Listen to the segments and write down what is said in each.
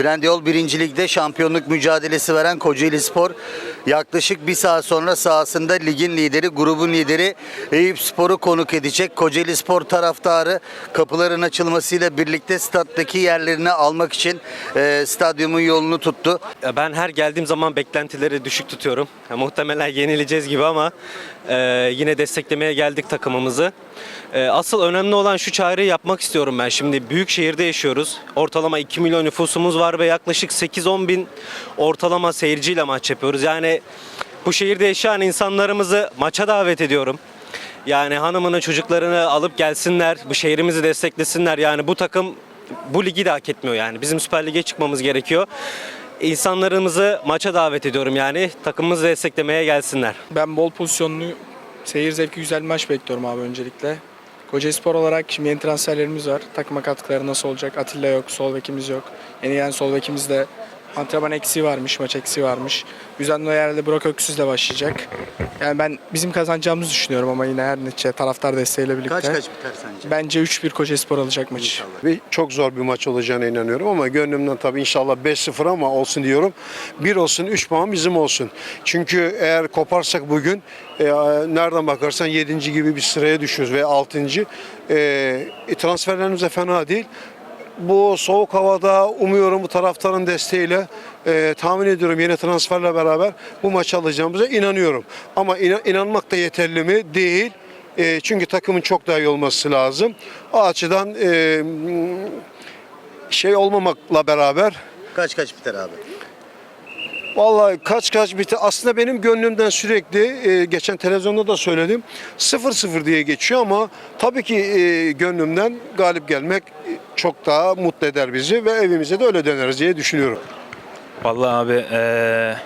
Trendyol 1. Lig'de şampiyonluk mücadelesi veren Kocaeli Spor yaklaşık bir saat sonra sahasında ligin lideri, grubun lideri Eyüp Spor'u konuk edecek. Kocaeli Spor taraftarı kapıların açılmasıyla birlikte stat'taki yerlerini almak için e, stadyumun yolunu tuttu. Ben her geldiğim zaman beklentileri düşük tutuyorum. Muhtemelen yenileceğiz gibi ama e, yine desteklemeye geldik takımımızı. E, asıl önemli olan şu çağrıyı yapmak istiyorum ben. Şimdi büyük şehirde yaşıyoruz. Ortalama 2 milyon nüfusumuz var ve yaklaşık 8-10 bin ortalama seyirciyle maç yapıyoruz. Yani bu şehirde yaşayan insanlarımızı maça davet ediyorum. Yani hanımını çocuklarını alıp gelsinler, bu şehrimizi desteklesinler. Yani bu takım bu ligi de hak etmiyor yani. Bizim Süper Lig'e çıkmamız gerekiyor. İnsanlarımızı maça davet ediyorum yani. Takımımızı desteklemeye gelsinler. Ben bol pozisyonlu seyir zevki güzel maç bekliyorum abi öncelikle. Kocaeli Spor olarak şimdi yeni transferlerimiz var. Takıma katkıları nasıl olacak? Atilla yok, sol bekimiz yok. Yeni gelen sol bekimiz de antrenman eksiği varmış, maç eksiği varmış. Yüzden o yerde Burak Öksüz'le başlayacak. Yani ben bizim kazanacağımızı düşünüyorum ama yine her netice taraftar desteğiyle birlikte. Kaç kaç biter sence? Bence 3-1 Kocaeli Spor alacak maçı. Bir, çok zor bir maç olacağına inanıyorum ama gönlümden tabii inşallah 5-0 ama olsun diyorum. 1 olsun 3 puan bizim olsun. Çünkü eğer koparsak bugün e, nereden bakarsan 7. gibi bir sıraya düşüyoruz ve 6. E, transferlerimiz de fena değil. Bu soğuk havada umuyorum bu taraftarın desteğiyle e, tahmin ediyorum yeni transferle beraber bu maçı alacağımıza inanıyorum. Ama inan- inanmak da yeterli mi? Değil. E, çünkü takımın çok daha iyi olması lazım. O açıdan e, şey olmamakla beraber Kaç kaç biter abi? Vallahi kaç kaç biti. Aslında benim gönlümden sürekli e, geçen televizyonda da söyledim. 0-0 diye geçiyor ama tabii ki e, gönlümden galip gelmek çok daha mutlu eder bizi ve evimize de öyle döneriz diye düşünüyorum. Vallahi abi eee,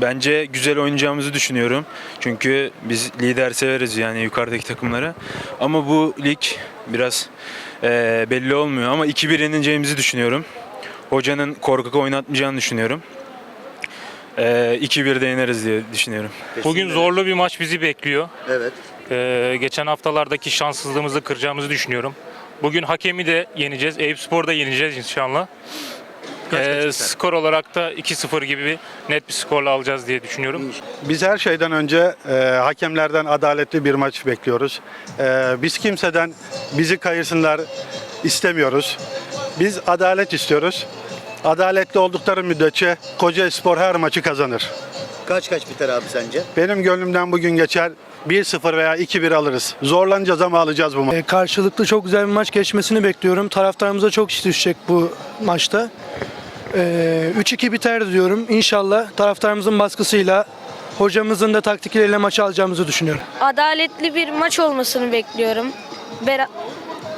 bence güzel oynayacağımızı düşünüyorum. Çünkü biz lider severiz yani yukarıdaki takımları. Ama bu lig biraz eee, belli olmuyor ama 2-1 yenileceğimizi düşünüyorum. Hocanın korkak oynatmayacağını düşünüyorum. Eee 2-1'de yeneriz diye düşünüyorum. Bugün zorlu bir maç bizi bekliyor. Evet. Ee, geçen haftalardaki şanssızlığımızı kıracağımızı düşünüyorum. Bugün hakemi de yeneceğiz. Eyüp Spor'da yeneceğiz inşallah. Ee, skor olarak da 2-0 gibi bir net bir skorla alacağız diye düşünüyorum. Biz her şeyden önce e, hakemlerden adaletli bir maç bekliyoruz. E, biz kimseden bizi kayırsınlar istemiyoruz. Biz adalet istiyoruz. Adaletli oldukları müddetçe Kocaeli Spor her maçı kazanır. Kaç kaç biter abi sence? Benim gönlümden bugün geçer 1-0 veya 2-1 alırız. Zorlanacağız ama alacağız bu maçı. E, Karşılıklı çok güzel bir maç geçmesini bekliyorum. Taraftarımıza çok iş düşecek bu maçta. E, 3-2 biter diyorum. İnşallah taraftarımızın baskısıyla hocamızın da taktikleriyle maçı alacağımızı düşünüyorum. adaletli bir maç olmasını bekliyorum. Bera-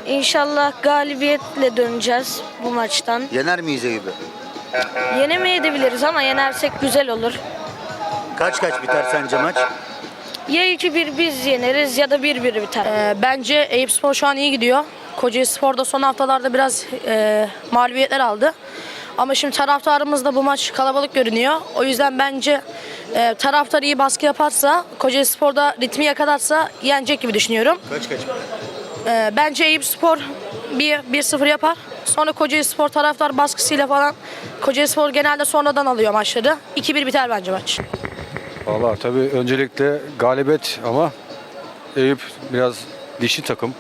İnşallah galibiyetle döneceğiz bu maçtan. Yener miyiz Eyüp'ü? Yenemeyebiliriz ama yenersek güzel olur. Kaç kaç biter sence maç? Ya 2-1 biz yeneriz ya da 1-1 biter. Ee, bence Eyüp Spor şu an iyi gidiyor. Kocaeli Spor da son haftalarda biraz e, mağlubiyetler aldı. Ama şimdi taraftarımız da bu maç kalabalık görünüyor. O yüzden bence e, taraftar iyi baskı yaparsa, Kocaeli Spor'da ritmi yakalarsa yenecek gibi düşünüyorum. Kaç kaç? E, bence Eyüp Spor 1-0 yapar. Sonra Kocaeli Spor taraftar baskısıyla falan Kocaeli Spor genelde sonradan alıyor maçları. 2-1 biter bence maç. Valla tabii öncelikle galibiyet ama Eyüp biraz dişi takım.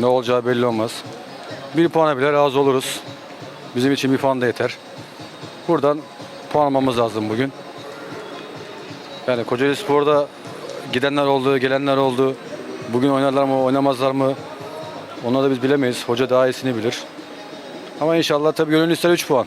Ne olacağı belli olmaz. Bir puana bile razı oluruz. Bizim için bir puan da yeter. Buradan puan almamız lazım bugün. Yani Kocaeli Spor'da gidenler oldu, gelenler oldu. Bugün oynarlar mı, oynamazlar mı? Onları da biz bilemeyiz. Hoca daha iyisini bilir. Ama inşallah tabii gönül ister 3 puan.